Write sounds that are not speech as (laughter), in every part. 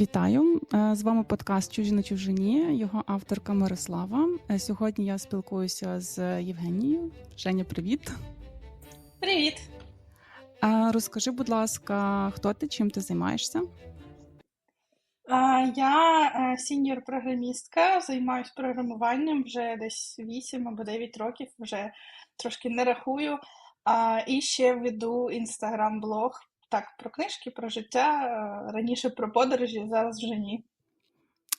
Вітаю! Е, З вами подкаст Чужі на чужині, його авторка Мирослава. Е, Сьогодні я спілкуюся з Євгенією. Женя, привіт. Привіт! Е, Розкажи, будь ласка, хто ти, чим ти займаєшся? Я сіньор-програмістка, займаюся програмуванням вже десь 8 або 9 років, вже трошки не рахую. І ще веду інстаграм-блог. Так, про книжки, про життя. е, Раніше про подорожі, зараз вже ні.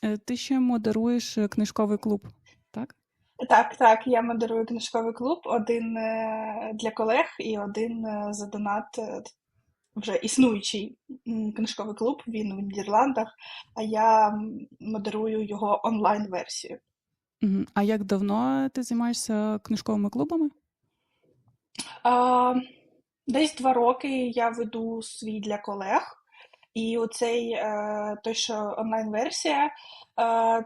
Е, Ти ще модеруєш е, книжковий клуб, так? Так, так, я модерую книжковий клуб, один для колег і один за донат. Вже існуючий книжковий клуб, він в Нідерландах, а я модерую його онлайн-версію. А як давно ти займаєшся книжковими клубами? А, Десь два роки я веду свій для колег, і оцей е, той, що онлайн-версія, е,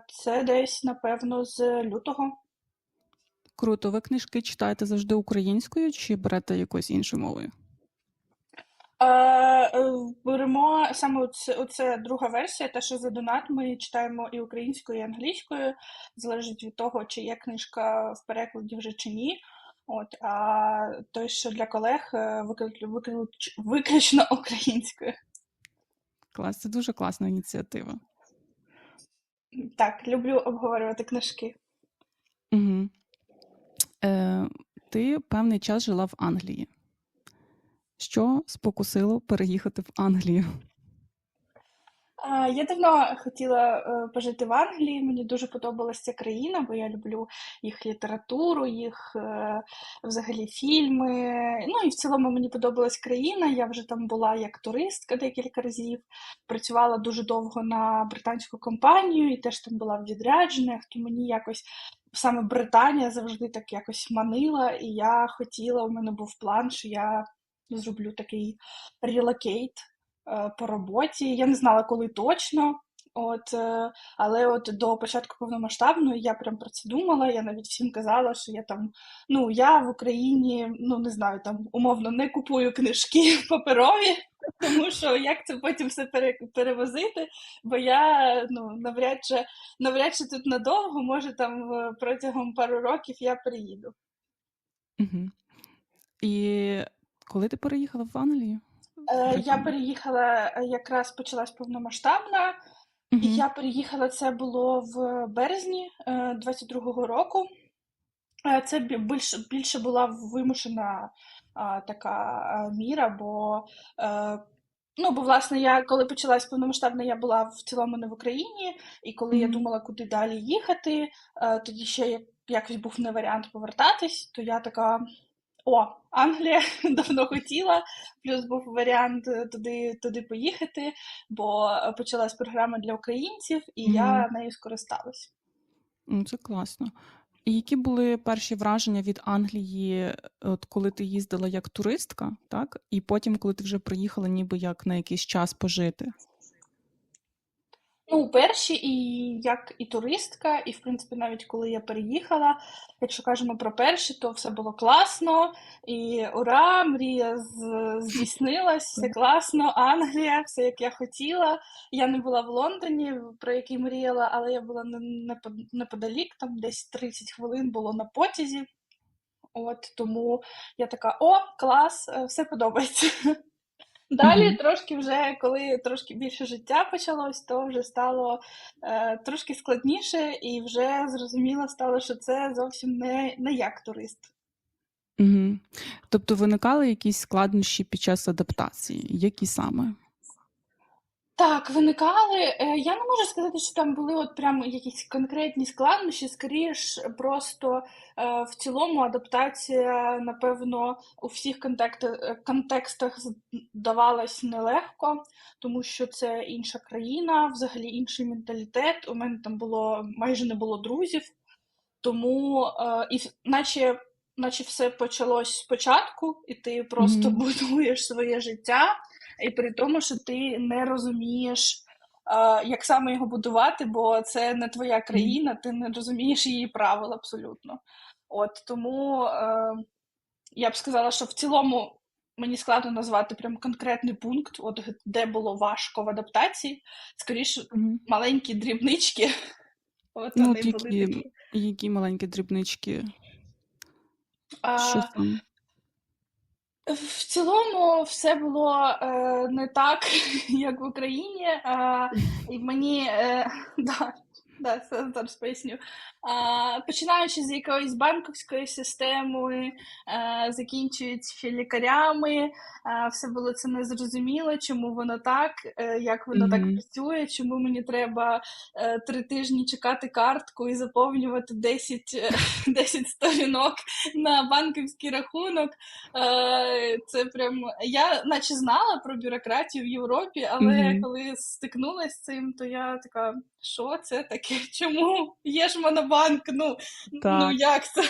це десь, напевно, з лютого. Круто, ви книжки читаєте завжди українською чи берете якоюсь іншою мовою? Е, Беремо саме оце, оце друга версія, те, що за донат ми читаємо і українською, і англійською, залежить від того, чи є книжка в перекладі вже чи ні. От, а той, що для колег, е, виклю- виклю- виключно (laughs) українською. Клас, це дуже класна ініціатива. Так, люблю обговорювати книжки. Угу. Е, ти певний час жила в Англії. Що спокусило переїхати в Англію? Я давно хотіла е, пожити в Англії. Мені дуже подобалася ця країна, бо я люблю їх літературу, їх е, взагалі фільми. Ну і в цілому мені подобалась країна. Я вже там була як туристка декілька разів. Працювала дуже довго на британську компанію і теж там була в відрядженнях, то мені якось саме Британія завжди так якось манила, і я хотіла, у мене був план, що я зроблю такий релокейт по роботі. Я не знала, коли точно. От, е, але от до початку повномасштабної я прям про це думала. Я навіть всім казала, що я там, ну я в Україні, ну не знаю, там умовно не купую книжки (laughs) паперові, тому що як це потім все пере- перевозити? Бо я ну навряд чи навряд чи тут надовго, може там протягом пару років я приїду. Угу. І коли ти переїхала в Англію? Е, Я переїхала е, якраз почалась повномасштабна. І Мгм. я переїхала, це було в березні е, 22-го року. Е, Це більше, більше була вимушена а, така міра, бо, ну, бо, власне, я коли почалась повномасштабна, я була в цілому не в Україні, і коли я думала, куди далі їхати, тоді ще як- якось був не варіант повертатись, то я така. О, Англія (laughs) давно хотіла, плюс був варіант е, туди, туди поїхати, бо е, почалась програма для українців, і я нею скористалась. Ну, Це класно. І які були перші враження від Англії, от коли ти їздила як туристка, так? І потім, коли ти вже приїхала, ніби як на якийсь час пожити? Ну, перші, і як і туристка, і в принципі, навіть коли я переїхала, якщо кажемо про перші, то все було класно, і ура, мрія здійснилась, все класно, Англія, все як я хотіла. Я не була в Лондоні, про який мріяла, але я була не- непо- неподалік, там десь 30 хвилин було на потязі. От тому я така: о, клас, е, все подобається. Далі трошки вже, коли трошки більше життя почалось, то вже стало е, трошки складніше, і вже зрозуміло стало, що це зовсім не, не як турист. Угу. Тобто виникали якісь складнощі під час адаптації? Які саме? Так, виникали. е, Я не можу сказати, що там були от прямо якісь конкретні складнощі, скоріш просто е, в цілому адаптація, напевно, у всіх контекти- е, контекстах здавалась нелегко, тому що це інша країна, взагалі інший менталітет. У мене там було майже не було друзів, тому е, і наче, наче все почалось спочатку, і ти просто Мгм. будуєш своє життя. І при тому, що ти не розумієш, як саме його будувати, бо це не твоя країна, ти не розумієш її правил абсолютно. От тому е, я б сказала, що в цілому мені складно назвати прям конкретний пункт, от де було важко в адаптації. Скоріше, Мгм. маленькі дрібнички. (laughs) От Ну, вони от були які, такі. які маленькі дрібнички, що А, саме? В цілому все було е, не так, (laughs) як в Україні. Е, і мені е, (laughs) да, да, це зараз поясню. А, починаючи з якоїсь банківської системи, е, закінчуючи лікарями, а, все було це незрозуміло, чому воно так, е, як воно так працює, чому мені треба е, три тижні чекати картку і заповнювати 10, е, (laughs) 10 сторінок на банківський рахунок. Е, Це прям я наче знала про бюрократію в Європі, але Мгм. коли стикнулася з цим, то я така, що це таке? (laughs) Чому? Є ж монобанк? Ну, ну як це?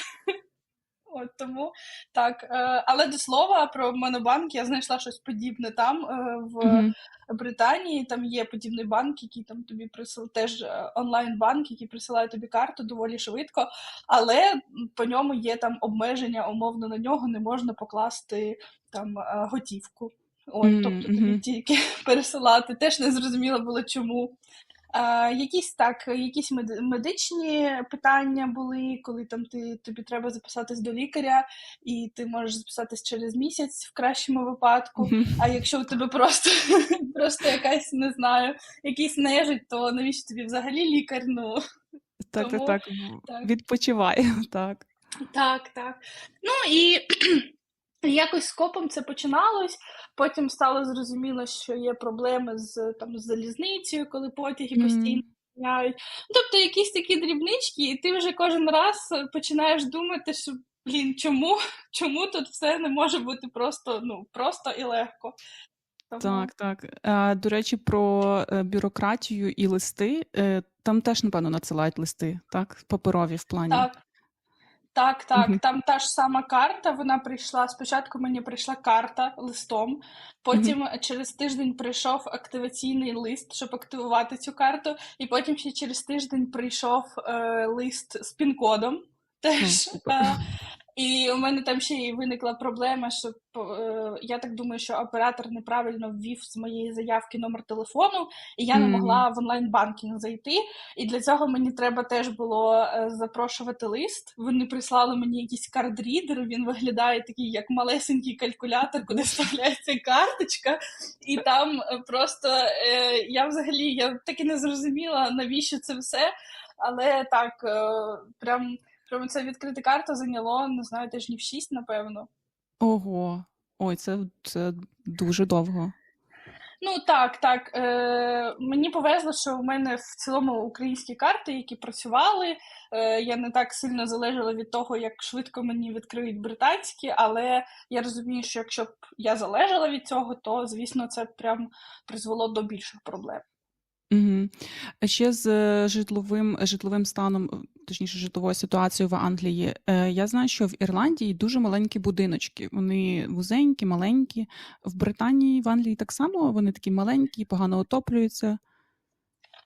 От тому так. Е, але до слова про монобанк я знайшла щось подібне там е, в Мгм. Британії. Там є подібний банк, який там тобі присилає теж е, онлайн-банк, який присилає тобі карту доволі швидко, але по ньому є там обмеження, умовно на нього не можна покласти там готівку. От, тобто тобі тільки (laughs) пересилати. Теж не зрозуміло було чому. Якісь так, якісь медичні питання були, коли там ти тобі треба записатись до лікаря, і ти можеш записатись через місяць в кращому випадку. А якщо у тебе просто, (laughs) просто якась, не знаю, якийсь нежить, то навіщо тобі взагалі лікар? Ну Так, так, так. так. Відпочивай. (laughs) Так. Так, так. Ну і якось скопом це починалось. Потім стало зрозуміло, що є проблеми з там з залізницею, коли потяги постійно міняють. Ну, Тобто якісь такі дрібнички, і ти вже кожен раз починаєш думати, що блін, чому, (laughs) чому тут все не може бути просто, ну, просто і легко. Тому Так, так. Е, До речі, про е, бюрократію і листи. Е, Там теж, напевно, надсилають листи, так? Паперові в плані. так. Так, так, Мгм. там та ж сама карта. Вона прийшла. Спочатку мені прийшла карта листом, потім через тиждень прийшов активаційний лист, щоб активувати цю карту, і потім ще через тиждень прийшов е, лист з пін-кодом. Теж. Е, і у мене там ще й виникла проблема, що е, я так думаю, що оператор неправильно ввів з моєї заявки номер телефону, і я не могла в онлайн-банкінг зайти. І для цього мені треба теж було е, запрошувати лист. Вони прислали мені якийсь кардрідер. Він виглядає такий, як малесенький калькулятор, куди вставляється карточка. І там е, просто е, я взагалі я так і не зрозуміла, навіщо це все. Але так, е, прям, прям це відкрити карту зайняло, не знаю, тижнів шість, напевно. Ого. Ой, це, це дуже довго. Ну так, так. Е, мені повезло, що в мене в цілому українські карти, які працювали. Е, я не так сильно залежала від того, як швидко мені відкриють британські, але я розумію, що якщо б я залежала від цього, то звісно це прям призвело до більших проблем. Угу. Ще з е, житловим, житловим станом, е, точніше, житловою ситуацією в Англії. Е, Я знаю, що в Ірландії дуже маленькі будиночки. Вони вузенькі, маленькі. В Британії, в Англії так само вони такі маленькі, погано отоплюються.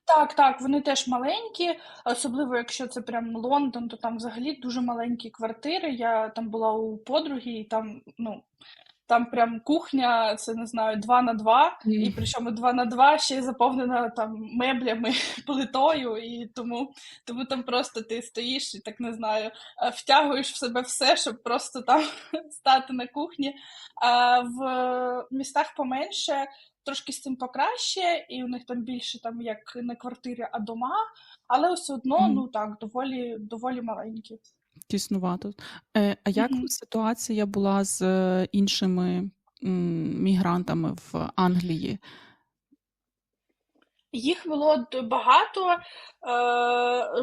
Так, так, вони теж маленькі, особливо якщо це прям Лондон, то там взагалі дуже маленькі квартири. Я там була у подруги, і там, ну, там прям кухня, це не знаю, 2 на 2, і причому 2 на 2 ще й заповнена там меблями, (laughs) плитою, і тому, тому там просто ти стоїш і так не знаю, е, втягуєш в себе все, щоб просто там (laughs) стати на кухні. А в містах поменше трошки з цим покраще, і у них там більше там як не квартири, а дома, але все одно, Мгм. ну так, доволі, доволі маленькі. Тіснувато. Е, А як Мгм. ситуація була з е, іншими м, мігрантами в Англії? Їх було багато. Е,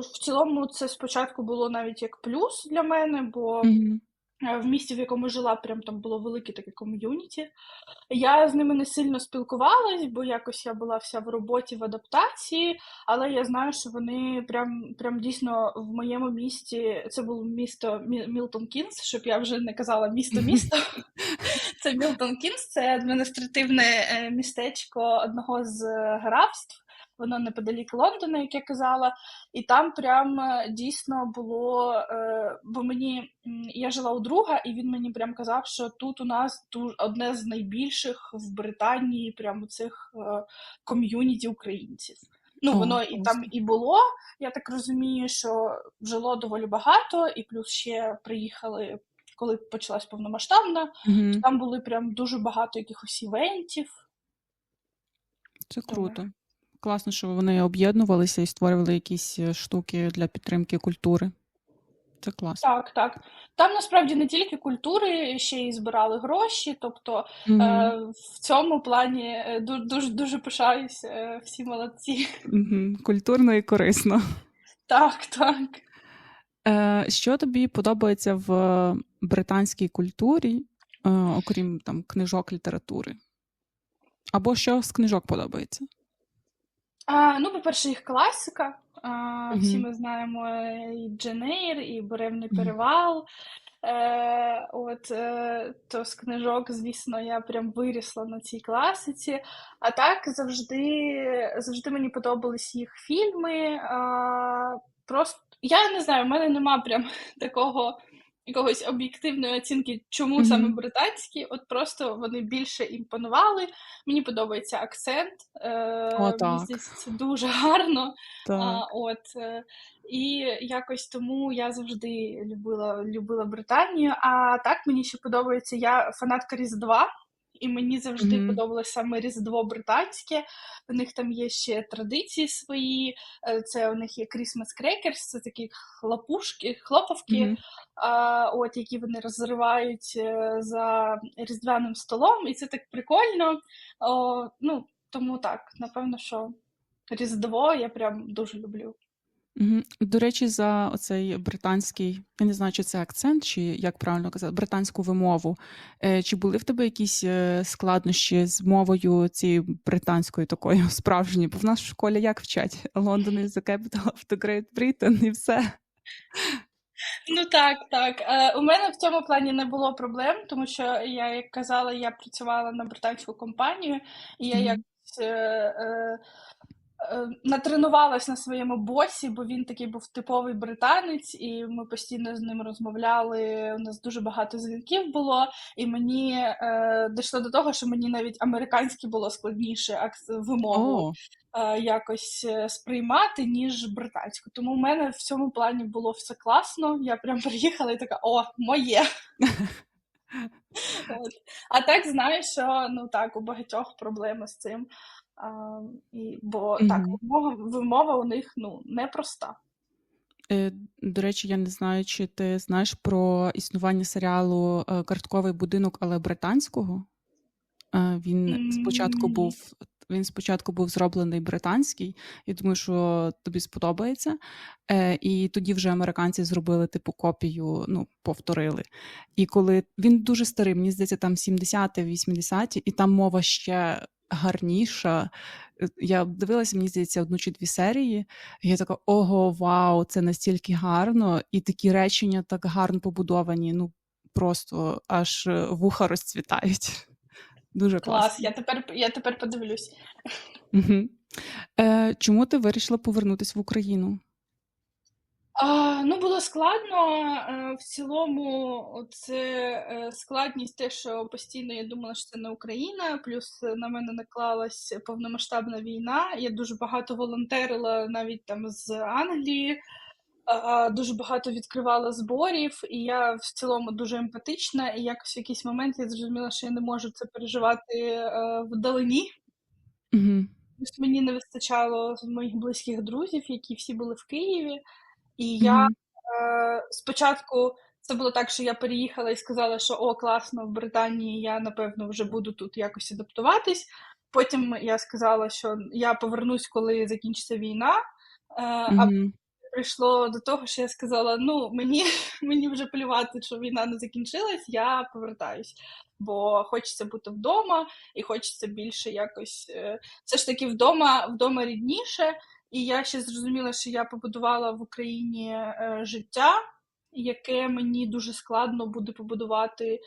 в цілому це спочатку було навіть як плюс для мене, бо Мгм. Е, в місті, в якому жила, прям там було велике таке ком'юніті. Я з ними не сильно спілкувалась, бо якось я була вся в роботі в адаптації, але я знаю, що вони прям, прям дійсно в моєму місті, це було місто Мі- Мілтон Кінс, щоб я вже не казала місто-місто. Це Мілтон Кінс, це адміністративне е, містечко одного з графств. Воно неподалік Лондона, як я казала, і там прям е, дійсно було. е, Бо мені я жила у друга, і він мені прям казав, що тут у нас одне з найбільших в Британії прям цих е, ком'юніті українців. Ну, воно і там і було. Я так розумію, що жило доволі багато, і плюс ще приїхали, коли почалась повномасштабна. Мгм. Там були прям дуже багато якихось івентів. Це круто. Класно, що вони об'єднувалися і створювали якісь е, штуки для підтримки культури. Це класно. так, так. Там насправді не тільки культури, ще й збирали гроші. Тобто Мгм. е, в цьому плані е, дуже дуже пишаюсь, е, всі молодці. Мгм. Культурно і корисно. Так, так. Е, що тобі подобається в британській культурі, е, окрім там книжок, літератури? Або що з книжок подобається? А, ну, по-перше, їх класика. А, всі ми знаємо і Джен Ейр, і Буремний Мгм. перевал. Е, от, е, то з книжок, звісно, я прям вирісла на цій класиці. А так завжди, завжди мені подобались їх фільми. А, просто я не знаю, в мене нема прям (laughs) такого якогось об'єктивної оцінки, чому саме британські. От просто вони більше імпонували. Мені подобається акцент. О, Е, мені так. здається, це дуже гарно. А, от, е, і якось тому я завжди любила, любила Британію. А так мені ще подобається, я фанатка Різдва, і мені завжди Мгм. подобалось саме Різдво британське. У них там є ще традиції свої. Е, Це у них є Christmas Crackers, це такі хлопушки, хлопавки, Мгм. а, от, які вони розривають е, за різдвяним столом, і це так прикольно. О, ну, тому так, напевно, що Різдво я прям дуже люблю. Мгм. До речі, за оцей британський, я не знаю, чи це акцент, чи як правильно казати, британську вимову. Е, Чи були в тебе якісь е, складнощі з мовою цією британською такою (laughs) справжньою? Бо в нас в школі як вчать? London is the capital of the Great Britain і все. Ну так, так. Е, у мене в цьому плані не було проблем, тому що я, як казала, я працювала на британську компанію, і я Мгм. Е, натренувалась на своєму босі, бо він такий був типовий британець, і ми постійно з ним розмовляли. У нас дуже багато дзвінків було, і мені е, дійшло до того, що мені навіть американське було складніше вимову е, якось е, сприймати, ніж британську. Тому в мене в цьому плані було все класно. Я прям приїхала і така: о, моє. (laughs) А так знаю, що ну так, у багатьох проблеми з цим. А, і, бо так, вимова, вимова у них ну, непроста. Е, До речі, я не знаю, чи ти знаєш про існування серіалу е, Картковий будинок, але британського. Е, Він спочатку був він спочатку був зроблений британський. Я думаю, що тобі сподобається. І тоді вже американці зробили типу копію, ну, повторили. І коли він дуже старий, мені здається, там 70-ті, 80-ті, і там мова ще гарніша. Е, Я дивилася, мені здається, одну чи дві серії. І я така: ого, вау, це настільки гарно, і такі речення так гарно побудовані. Ну просто аж е, вуха розцвітають. (laughs) Дуже Клас, класно. я тепер, я тепер подивлюсь. Угу. Е, чому ти вирішила повернутися в Україну? А, ну, було складно. Е, В цілому, це е, складність, те, що постійно я думала, що це не Україна, плюс на мене наклалась повномасштабна війна. Я дуже багато волонтерила навіть там з Англії, дуже багато відкривала зборів, і я в цілому дуже емпатична. І якось в якийсь момент я зрозуміла, що я не можу це переживати е, вдалині. Угу. Мені не вистачало моїх близьких друзів, які всі були в Києві. І я Угу. е, спочатку це було так, що я переїхала і сказала, що о, класно, в Британії я напевно вже буду тут якось адаптуватись. Потім я сказала, що я повернусь, коли закінчиться війна. Е, а Угу. прийшло до того, що я сказала: ну, мені, (laughs) мені вже плювати, що війна не закінчилась, я повертаюсь. Бо хочеться бути вдома, і хочеться більше якось. е, Все ж таки вдома, вдома рідніше. І я ще зрозуміла, що я побудувала в Україні е, життя, яке мені дуже складно буде побудувати е,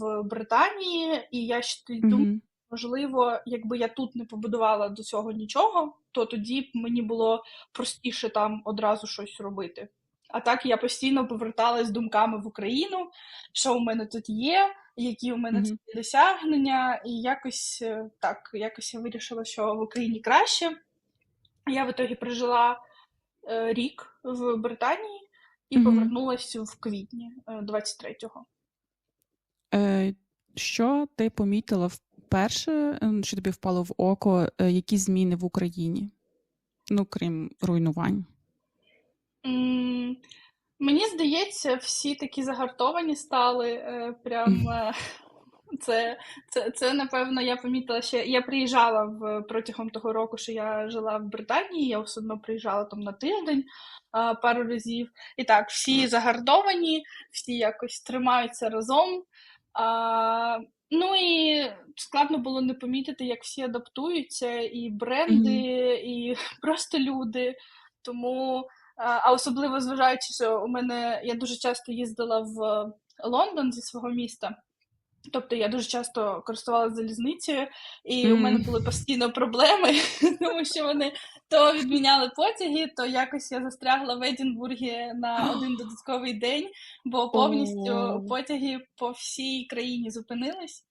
в Британії. І я ще тоді Угу. можливо, якби я тут не побудувала до цього нічого, то тоді б мені було простіше там одразу щось робити. А так я постійно поверталась думками в Україну, що у мене тут є, які у мене Мгм. тут є досягнення, і якось е, так, якось я вирішила, що в Україні краще. Я в ітогі прожила е, рік в Британії і Мгм. повернулася в квітні е, 23-го. Е, що ти помітила вперше, ем, що тобі впало в око, е, які зміни в Україні? Ну, крім руйнувань. М, Мені здається, всі такі загартовані стали. е, Прям (laughs) е, це, це, це напевно я помітила ще. Я приїжджала в протягом того року, що я жила в Британії. Я все одно приїжджала там на тиждень а, пару разів. І так, всі загартовані, всі якось тримаються разом. А, ну і складно було не помітити, як всі адаптуються, і бренди, і (laughs) просто люди. Тому, а а особливо зважаючи, що у мене я дуже часто їздила в Лондон зі свого міста. Тобто я дуже часто користувалася залізницею, і у мене були постійно проблеми, (laughs) тому що вони то відміняли потяги, то якось я застрягла в Едінбургі на один додатковий день, бо повністю О. потяги по всій країні зупинились.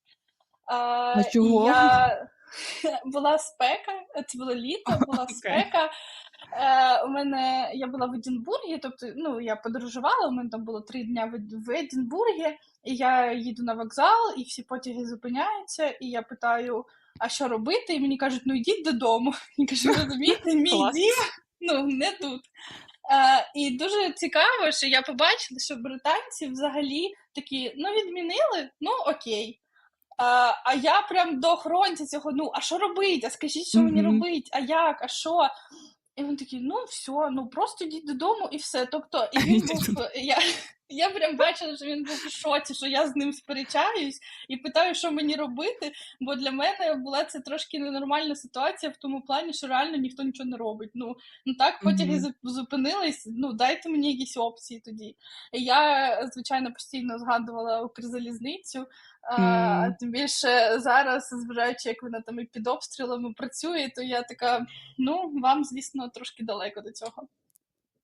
А, А чого? я (laughs) була спека, це було літо, (laughs) була Окей. спека. Е, у мене я була в Едінбургі, тобто ну, я подорожувала, у мене там було три дня в, в Едінбургі, і я їду на вокзал, і всі потяги зупиняються, і я питаю, а що робити? І мені кажуть, ну йдіть додому. (laughs) Я кажу, розумієте, мій дім ну, не тут. Е, і дуже цікаво, що я побачила, що британці взагалі такі, ну, відмінили, ну окей. А, а я прям до охоронця цього, ну, а що робить? А скажіть, що мені робить? А як? А що? І він такий, ну все, ну просто йдіть додому і все. Тобто, і він був, я, я прям бачила, що він був в шоці, що я з ним сперечаюсь і питаю, що мені робити. Бо для мене була це трошки ненормальна ситуація в тому плані, що реально ніхто нічого не робить. Ну, ну так, потяги зуп- зупинились, ну дайте мені якісь опції тоді. І я, звичайно, постійно згадувала Укрзалізницю. А, тим більше зараз, зважаючи, як вона там і під обстрілами працює, то я така, ну, вам, звісно, трошки далеко до цього.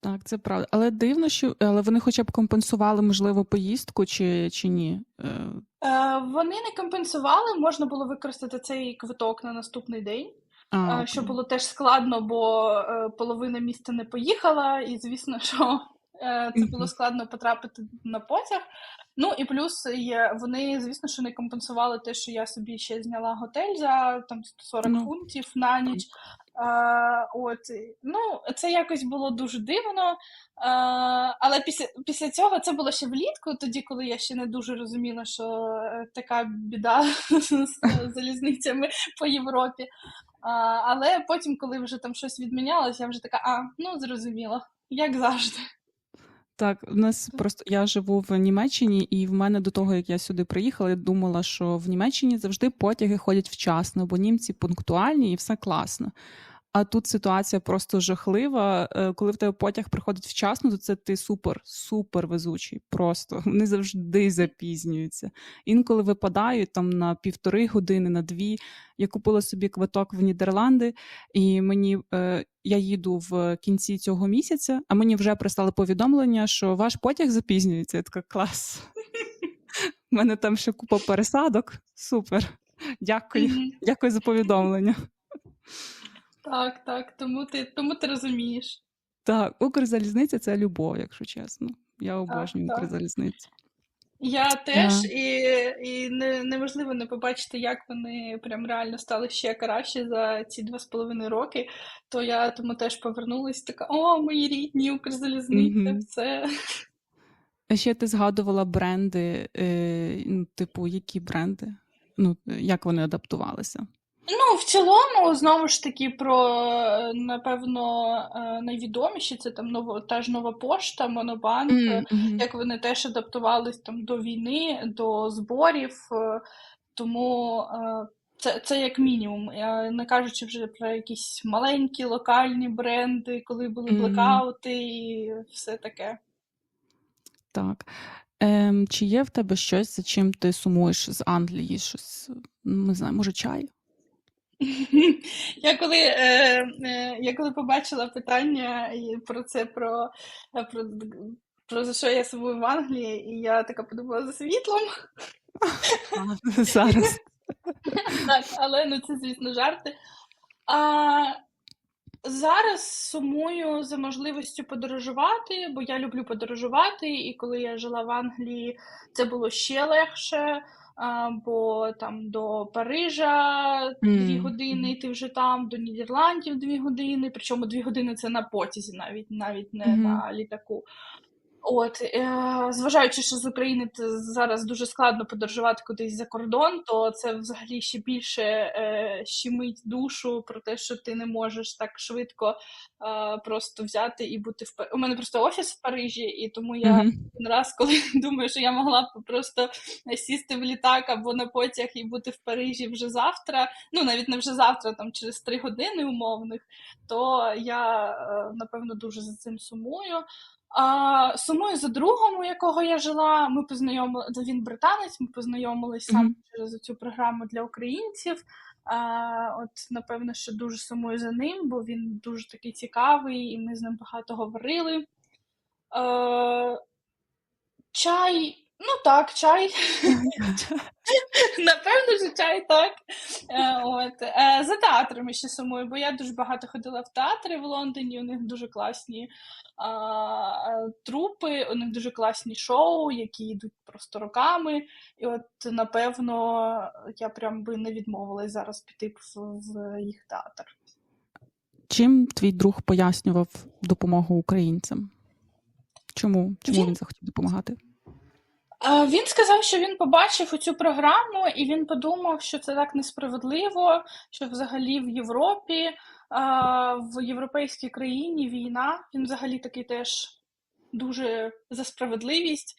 Так, це правда. Але дивно, що але вони хоча б компенсували, можливо, поїздку чи, чи ні. Е, Е, вони не компенсували, можна було використати цей квиток на наступний день, а, е, що було теж складно, бо е, половина міста не поїхала, і звісно, (laughs) що це було складно потрапити на потяг. Ну і плюс є, вони, звісно, що не компенсували те, що я собі ще зняла готель за там 140 Ну, фунтів на ніч. А, от, ну, це якось було дуже дивно. А, але після, після цього це було ще влітку, тоді, коли я ще не дуже розуміла, що е, така біда (laughs) з залізницями по Європі. А, але потім, коли вже там щось відмінялось, я вже така, а, ну зрозуміло, як завжди. Так, в нас просто я живу в Німеччині, і в мене до того, як я сюди приїхала, я думала, що в Німеччині завжди потяги ходять вчасно, бо німці пунктуальні і все класно. А тут ситуація просто жахлива. Е, Коли в тебе потяг приходить вчасно, то це ти супер, супер везучий. Просто (laughs) вони завжди запізнюються. Інколи випадають там на півтори години, на дві. Я купила собі квиток в Нідерланди, і мені е, я їду в кінці цього місяця, а мені вже прислали повідомлення, що ваш потяг запізнюється. Я така клас. У мене там ще купа пересадок. Супер. Дякую. Дякую за повідомлення. Так, так, тому ти, тому ти розумієш. Так, Укрзалізниця це любов, якщо чесно. Я обожнюю так. Укрзалізницю. Я теж, Да. і, і не, неможливо не побачити, як вони прям реально стали ще краще за ці два з половиною роки. То я тому теж повернулась така: о, мої рідні Укрзалізниця, Мгм. все. А ще ти згадувала бренди, е, ну, типу, які бренди? Ну, як вони адаптувалися? Ну, в цілому, знову ж таки, про напевно е, найвідоміші це там нова та ж нова пошта, Монобанк. е, мгм. як вони теж адаптувались там до війни, до зборів. е, Тому це, це як мінімум. Я не кажучи вже про якісь маленькі локальні бренди, коли були блекаути і все таке. Так. Ем, чи є в тебе щось, за чим ти сумуєш з Англії? Щось, не знаю, може, чай? Я коли, е, е, я коли побачила питання про це, про, е, про, про за що я сумую в Англії, і я така подумала за світлом. Зараз. Так, але ну це, звісно, жарти. А, зараз сумую за можливістю подорожувати, бо я люблю подорожувати, і коли я жила в Англії, це було ще легше. А, бо там до Парижа дві mm. години, ти вже там, до Нідерландів дві години. Причому дві години це на потязі, навіть навіть не Мгм. на літаку. От, е, зважаючи, що з України зараз дуже складно подорожувати кудись за кордон, то це взагалі ще більше е, щемить душу про те, що ти не можеш так швидко е, просто взяти і бути в У мене просто офіс в Парижі, і тому я один раз, коли (laughs) думаю, що я могла б просто сісти в літак або на потяг і бути в Парижі вже завтра, ну навіть не вже завтра, там через три години умовних, то я е, напевно дуже за цим сумую. А, сумую за другом, у якого я жила. Ми познайомили, він британець, ми познайомилися саме Мгм. через цю програму для українців. А, от, напевно, що дуже сумую за ним, бо він дуже такий цікавий, і ми з ним багато говорили. А, чай, ну так, чай. (laughs) Напевно, що чай так. Е, От. Е, За театрами ще сумую, бо я дуже багато ходила в театри в Лондоні, у них дуже класні а, е, трупи, у них дуже класні шоу, які йдуть просто роками. І от, напевно, я прям би не відмовилась зараз піти в, в їх театр. Чим твій друг пояснював допомогу українцям? Чому? Чому він захотів допомагати? Він сказав, що він побачив цю програму, і він подумав, що це так несправедливо, що взагалі в Європі, в європейській країні війна. Він взагалі такий теж дуже за справедливість.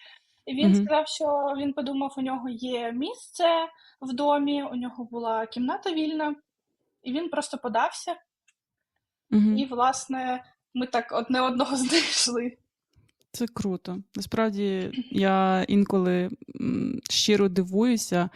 І він Мгм. сказав, що він подумав, у нього є місце в домі, у нього була кімната вільна, і він просто подався. І, власне, ми так одне одного (laughs) знайшли. Це круто. Насправді я інколи щиро дивуюся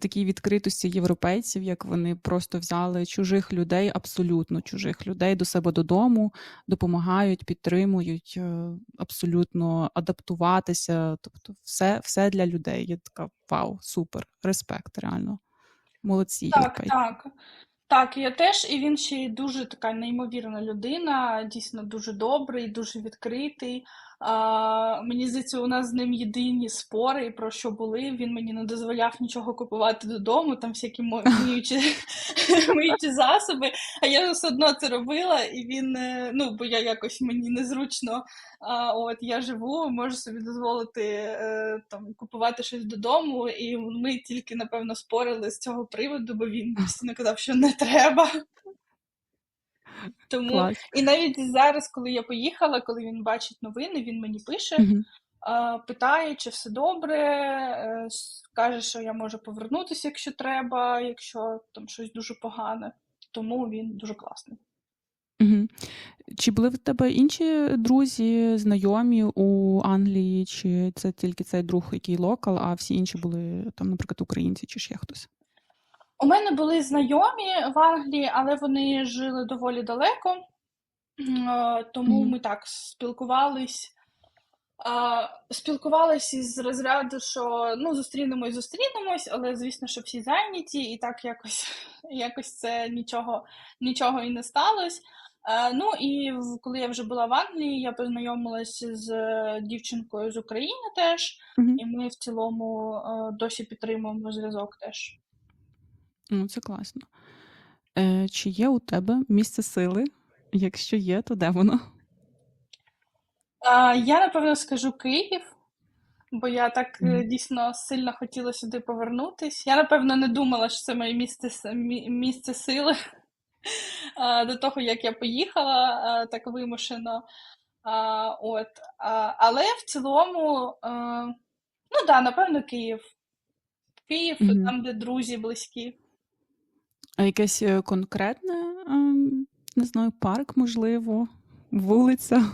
такій відкритості європейців, як вони просто взяли чужих людей, абсолютно чужих людей до себе додому, допомагають, підтримують, е, абсолютно адаптуватися. Тобто, все, все для людей. Я така вау, супер, респект, реально. Молодці, Так, європейці. так. Так, я теж, і він ще й дуже така неймовірна людина, дійсно дуже добрий, дуже відкритий. А, мені здається, у нас з ним єдині спори, про що були. Він мені не дозволяв нічого купувати додому, там всякі (laughs) миючі засоби. А я все одно це робила, і він, е, ну, бо я якось мені незручно. А, от я живу, можу собі дозволити е, там купувати щось додому, і ми тільки напевно спорили з цього приводу, бо він (laughs) постійно казав, що не треба. Тому Клас. і навіть зараз, коли я поїхала, коли він бачить новини, він мені пише, а, питає, чи все добре, е, каже, що я можу повернутися, якщо треба, якщо там щось дуже погане. Тому він дуже класний. Мгм. Чи були в тебе інші друзі, знайомі у Англії, чи це тільки цей друг, який локал, а всі інші були там, наприклад, українці чи ще хтось? У мене були знайомі в Англії, але вони жили доволі далеко, е, тому ми так спілкувались. А, спілкувались із розряду, що ну, зустрінемось, зустрінемось, але звісно, що всі зайняті, і так якось, (laughs) якось це нічого, нічого і не сталося. Е, ну і коли я вже була в Англії, я познайомилася з е, дівчинкою з України теж, Мгм. і ми в цілому досі підтримуємо зв'язок теж. Ну, це класно. Е, чи є у тебе місце сили? Якщо є, то де воно? А, я напевно скажу Київ, бо я так е, дійсно сильно хотіла сюди повернутись. Я напевно не думала, що це моє місце, с- мі- місце сили (laughs) а, до того, як я поїхала а, так вимушено. А, от, а, але в цілому, а, ну да, напевно, Київ. Київ, Мгм. там, де друзі близькі. А якесь е, конкретне, ем, не знаю, парк, можливо, вулиця,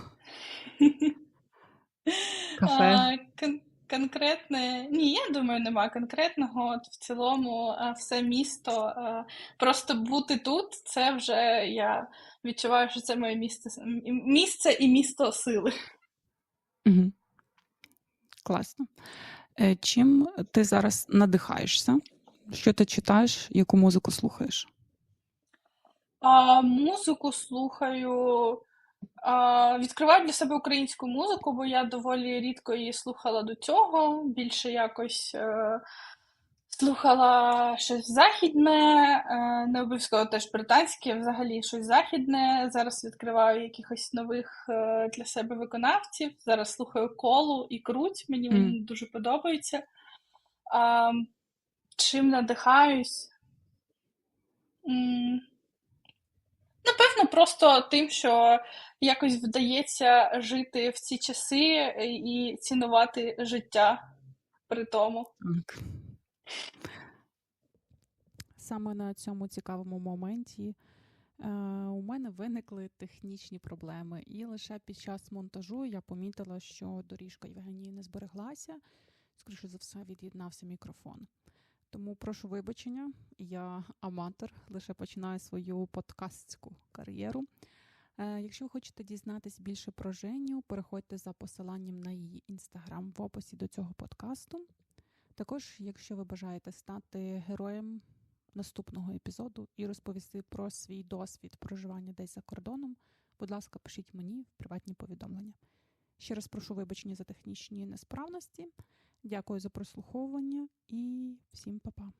(laughs) кафе? А, кон- Конкретне, ні, я думаю, нема конкретного. От в цілому, е, все місто. е, Просто бути тут, це вже я відчуваю, що це моє місце, місце і місто сили. Угу. Класно. Чим ти зараз надихаєшся? Що ти читаєш, яку музику слухаєш? А, музику слухаю. А, відкриваю для себе українську музику, бо я доволі рідко її слухала до цього. Більше якось е, слухала щось західне, е, не обов'язково теж британське, взагалі щось західне. Зараз відкриваю якихось нових е, для себе виконавців. Зараз слухаю колу і круть, мені Мгм. вони дуже подобаються. А, чим надихаюсь? Напевно, просто тим, що якось вдається жити в ці часи е, і цінувати життя при тому. Саме на цьому цікавому моменті е, у мене виникли технічні проблеми, і лише під час монтажу я помітила, що доріжка Євгенії не збереглася. Скоріше за все, від'єднався мікрофон. Тому прошу вибачення, я аматор, лише починаю свою подкастську кар'єру. Е, Якщо ви хочете дізнатись більше про Женю, переходьте за посиланням на її інстаграм в описі до цього подкасту. Також, якщо ви бажаєте стати героєм наступного епізоду і розповісти про свій досвід проживання десь за кордоном, будь ласка, пишіть мені в приватні повідомлення. Ще раз прошу вибачення за технічні несправності. Дякую за прослуховування і всім па-па.